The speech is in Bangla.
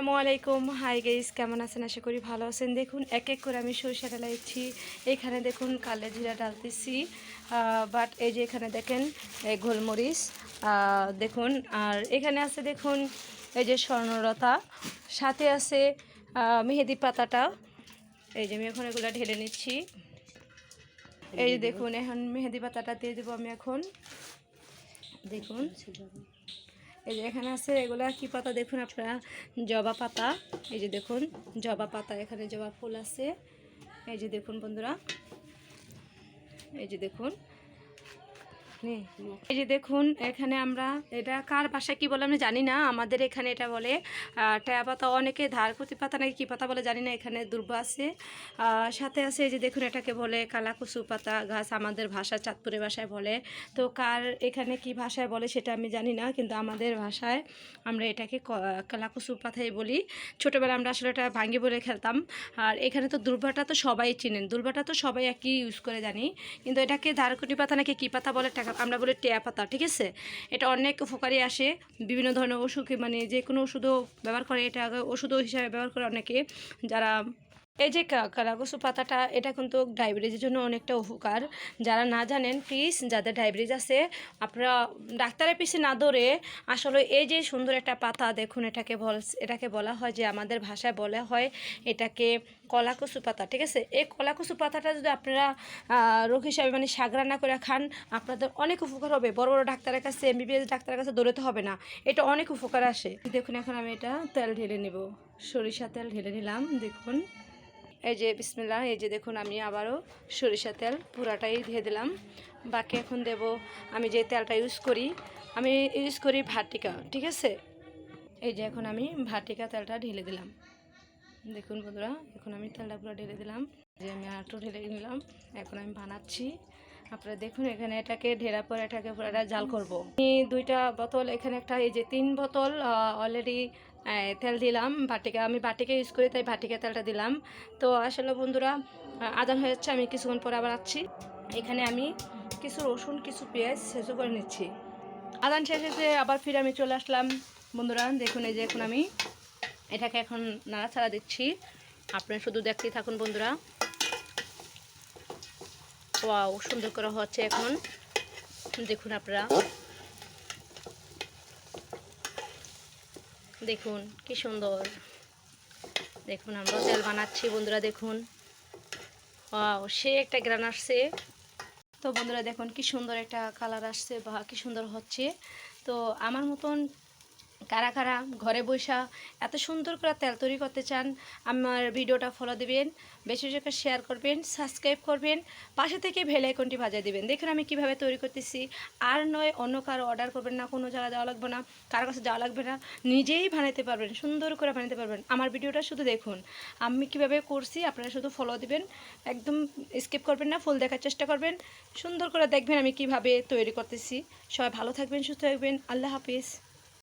আসসালামু আলাইকুম। হাই গাইস কেমন আছেন? আশা করি ভালো আছেন। দেখুন, এক এক করে আমি সরিষা ডালাইছি এখানে দেখুন, কালে জিরা ডালতেছি বাট এই যে এখানে দেখেন, এই গোলমরিচ। দেখুন, আর এখানে আছে দেখুন, এই যে স্বর্ণলতা। সাথে আছে মেহেদি পাতাটা। এই যে আমি এখন এগুলো ঢেলে নিচ্ছি। এই যে দেখুন, এখন মেহেদি পাতাটা দিয়ে দেবো আমি এখন। দেখুন। এই যে এখানে আছে এগুলা কি পাতা দেখুন আপনারা? জবা পাতা। এই যে দেখুন, জবা পাতা, এখানে জবা ফুল আছে। এই যে দেখুন বন্ধুরা। এই যে দেখুন এই যে দেখুন, এখানে আমরা এটা কার ভাষায় কি বলে আমি জানি না, আমাদের এখানে এটা বলে টায়া পাতা অনেকে ধারকুতি পাতা নাকি কী পাতা বলে জানি না, এখানে দুর্বা আছে। সাথে আছে এই যে দেখুন, এটাকে বলে কালাকুসু পাতা গাছ আমাদের ভাষা, চাঁদপুরে ভাষায় বলে। তো কার এখানে কি ভাষায় বলে সেটা আমি জানি না, কিন্তু আমাদের ভাষায় আমরা এটাকে কালাকুসু পাতাই বলি। ছোটোবেলা আমরা আসলে এটা ভাঙ্গি বলে খেলতাম। আর এখানে তো দুর্বাটা তো সবাই চিনেন, দুর্বাটা তো সবাই একই ইউজ করে জানি। কিন্তু এটাকে ধারকুটি পাতা নাকি কী পাতা বলে টাকা আমরা বলি টেয়া পাতা ঠিক আছে? এটা অনেক উপকারে আসে। বিভিন্ন ধরনের ওষুধ মানে যে কোনো ওষুধও ব্যবহার করে। এটা ওষুধও হিসাবে ব্যবহার করে অনেকে। যারা এই যে কা- কালাকুসু পাতাটা, এটা কিন্তু ডায়াবেটিসের জন্য অনেকটা উপকার। যারা না জানেন প্লিজ যাদের ডায়াবেটিস আছে, আপনারা ডাক্তারের পিছে না দৌড়ে আসলে এই যে সুন্দর একটা পাতা, দেখুন এটাকে বল এটাকে বলা হয় যে আমাদের ভাষায় বলা হয় এটাকে কলাকুসু পাতা, ঠিক আছে? এই কলাকুসু পাতাটা যদি আপনারা রোগ হিসাবে মানে রান্না করে খান, আপনাদের অনেক উপকার হবে। বড় বড় ডাক্তারের কাছে এমবিবিএস ডাক্তারের কাছে দৌড়াতে হবে না। এটা অনেক উপকার আসে। দেখুন, এখন আমি এটা তেল ঢেলে নেব। সরিষা তেল ঢেলে নিলাম, দেখুন। এই যে বিসমিল্লা এই যে দেখুন, আমি আবারও সরিষা তেল পুরাটাই দিয়ে দিলাম। বাকি এখন দেব, আমি যে তেলটা ইউজ করি, আমি ইউজ করি ভাটিকা, ঠিক আছে? এই যে এখন আমি ভাটিকা তেলটা ঢেলে দিলাম। দেখুন বন্ধুরা, এখন আমি তেলটা পুরো ঢেলে দিলাম। যে আমি আটটু ঢেলে নিলাম। এখন আমি বানাচ্ছি আপনারা দেখুন, এখানে এটাকে ঢেরা পরে এটাকে পুরো এটা জাল করব। আমি দুইটা বোতল, এখানে একটা এই যে তিন বোতল অলরেডি তেল দিলাম বাটিকা। আমি বাটিকা ইউজ করি, তাই বাটিকা তেলটা দিলাম। তো আসলে বন্ধুরা আদান হয়ে যাচ্ছে, আমি কিছুক্ষণ পরে আবার আসছি। এখানে আমি কিছু রসুন, কিছু পেঁয়াজ সেচু করে নিচ্ছি। আদান শেষ আবার ফিরে আমি চলে আসলাম। বন্ধুরা, দেখুন, এই যে এখন আমি এটাকে এখন নাড়াচাড়া দিচ্ছি। আপনারা শুধু দেখতেই থাকুন, বন্ধুরা। ওয়াও, সুন্দর করে হচ্ছে এখন। দেখুন আপনারা। দেখুন, কি সুন্দর। দেখুন, আমরা তেল বানাচ্ছি, বন্ধুরা, দেখুন। ওয়াও, সে একটা গ্রান আসছে। তো বন্ধুরা, দেখুন, কি সুন্দর একটা কালার আসছে বা কি সুন্দর হচ্ছে। তো আমার মতন কারা কারা ঘরে বসা এত সুন্দর করে তেল তৈরি করতে চান, আমার ভিডিওটা ফলো দিবেন, বেশি বেশি করে শেয়ার করবেন সাবস্ক্রাইব করবেন, পাশে থেকে ভেল আইকনটি বাজিয়ে দিবেন। দেখুন আমি কীভাবে তৈরি করতেছি। আর নয়, অন্য কারও অর্ডার করবেন না, কোনো জায়গায় যাওয়া লাগবে না, কারও কাছে যাওয়া লাগবে না, নিজেই বানাতে পারবেন, সুন্দর করে বানাতে পারবেন। আমার ভিডিওটা শুধু দেখুন। আমি কীভাবে করছি আপনারা শুধু ফলো দিবেন, একদম স্কিপ করবেন না ফুল দেখার চেষ্টা করবেন, সুন্দর করে দেখবেন আমি কীভাবে তৈরি করতেছি। সবাই ভালো থাকবেন, সুস্থ থাকবেন, আল্লাহ হাফিজ।